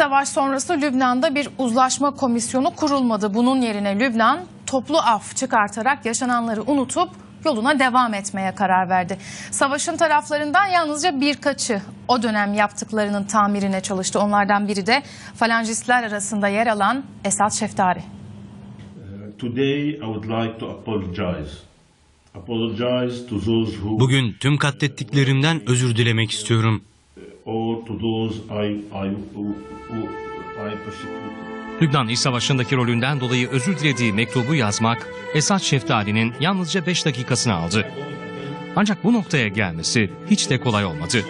savaş sonrası Lübnan'da bir uzlaşma komisyonu kurulmadı. Bunun yerine Lübnan toplu af çıkartarak yaşananları unutup yoluna devam etmeye karar verdi. Savaşın taraflarından yalnızca birkaçı o dönem yaptıklarının tamirine çalıştı. Onlardan biri de falancistler arasında yer alan Esad Şeftari. Today, I would like to apologize. Apologize to those who, Bugün tüm katlettiklerimden özür dilemek istiyorum. Or to those I, I, who, who I persecuted. Lübnan İç Savaşı'ndaki rolünden dolayı özür dilediği mektubu yazmak Esad Şeftali'nin yalnızca 5 dakikasını aldı. Ancak bu noktaya gelmesi hiç de kolay olmadı.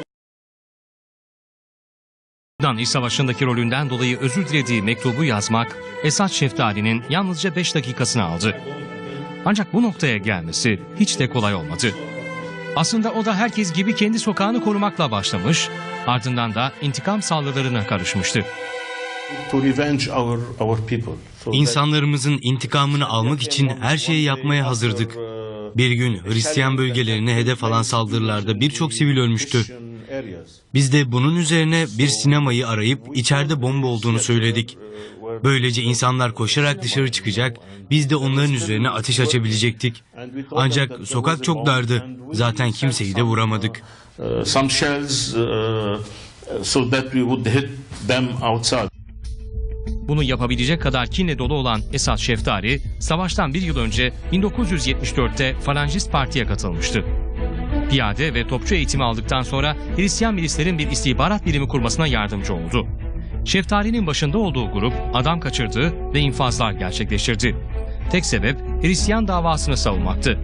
Lübnan İç Savaşı'ndaki rolünden dolayı özür dilediği mektubu yazmak Esad Şeftali'nin yalnızca 5 dakikasını aldı. Ancak bu noktaya gelmesi hiç de kolay olmadı. Aslında o da herkes gibi kendi sokağını korumakla başlamış, ardından da intikam saldırılarına karışmıştı. İnsanlarımızın intikamını almak için her şeyi yapmaya hazırdık. Bir gün Hristiyan bölgelerine hedef alan saldırılarda birçok sivil ölmüştü. Biz de bunun üzerine bir sinemayı arayıp içeride bomba olduğunu söyledik. Böylece insanlar koşarak dışarı çıkacak, biz de onların üzerine ateş açabilecektik. Ancak sokak çok dardı. Zaten kimseyi de vuramadık. Uh, some shells uh, so that we would hit them outside. Bunu yapabilecek kadar kinle dolu olan Esad Şeftari, savaştan bir yıl önce 1974'te Falangist Parti'ye katılmıştı. Piyade ve topçu eğitimi aldıktan sonra Hristiyan milislerin bir istihbarat birimi kurmasına yardımcı oldu. Şeftari'nin başında olduğu grup adam kaçırdı ve infazlar gerçekleştirdi. Tek sebep Hristiyan davasını savunmaktı.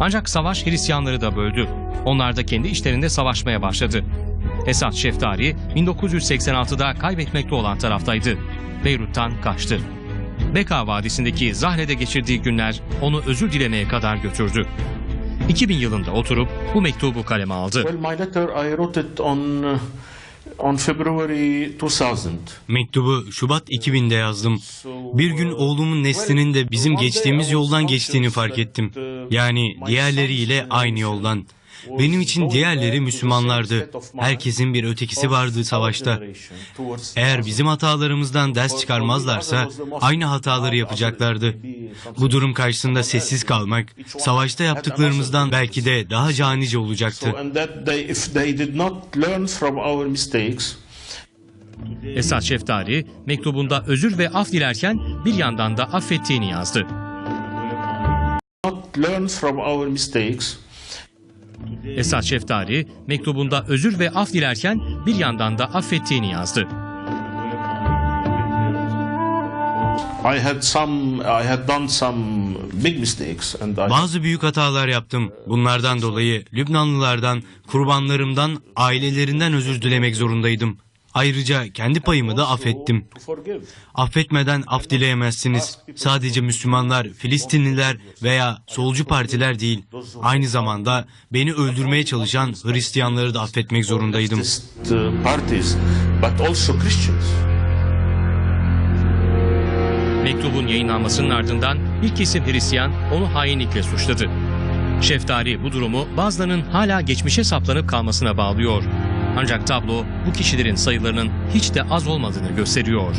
Ancak savaş Hristiyanları da böldü. Onlar da kendi işlerinde savaşmaya başladı. Esad Şeftari 1986'da kaybetmekte olan taraftaydı. Beyrut'tan kaçtı. Beka Vadisi'ndeki Zahre'de geçirdiği günler onu özür dilemeye kadar götürdü. 2000 yılında oturup bu mektubu kaleme aldı. Uh, on February 2000. Mektubu Şubat 2000'de yazdım. Bir gün oğlumun neslinin de bizim geçtiğimiz yoldan geçtiğini fark ettim. Yani diğerleriyle aynı yoldan. Benim için diğerleri Müslümanlardı. Herkesin bir ötekisi vardı savaşta. Eğer bizim hatalarımızdan ders çıkarmazlarsa aynı hataları yapacaklardı. Bu durum karşısında sessiz kalmak, savaşta yaptıklarımızdan belki de daha canice olacaktı. Esad Şeftari mektubunda özür ve af dilerken bir yandan da affettiğini yazdı. not learn from our mistakes, Esad Şeftari mektubunda özür ve af dilerken bir yandan da affettiğini yazdı. Bazı büyük hatalar yaptım. Bunlardan dolayı Lübnanlılardan, kurbanlarımdan, ailelerinden özür dilemek zorundaydım. Ayrıca kendi payımı da affettim. Affetmeden af dileyemezsiniz. Sadece Müslümanlar, Filistinliler veya solcu partiler değil. Aynı zamanda beni öldürmeye çalışan Hristiyanları da affetmek zorundaydım. Uh. Mektubun yayınlanmasının ardından bir kesim Hristiyan onu hainlikle suçladı. Şeftari bu durumu bazılarının hala geçmişe saplanıp kalmasına bağlıyor. Ancak tablo bu kişilerin sayılarının hiç de az olmadığını gösteriyor.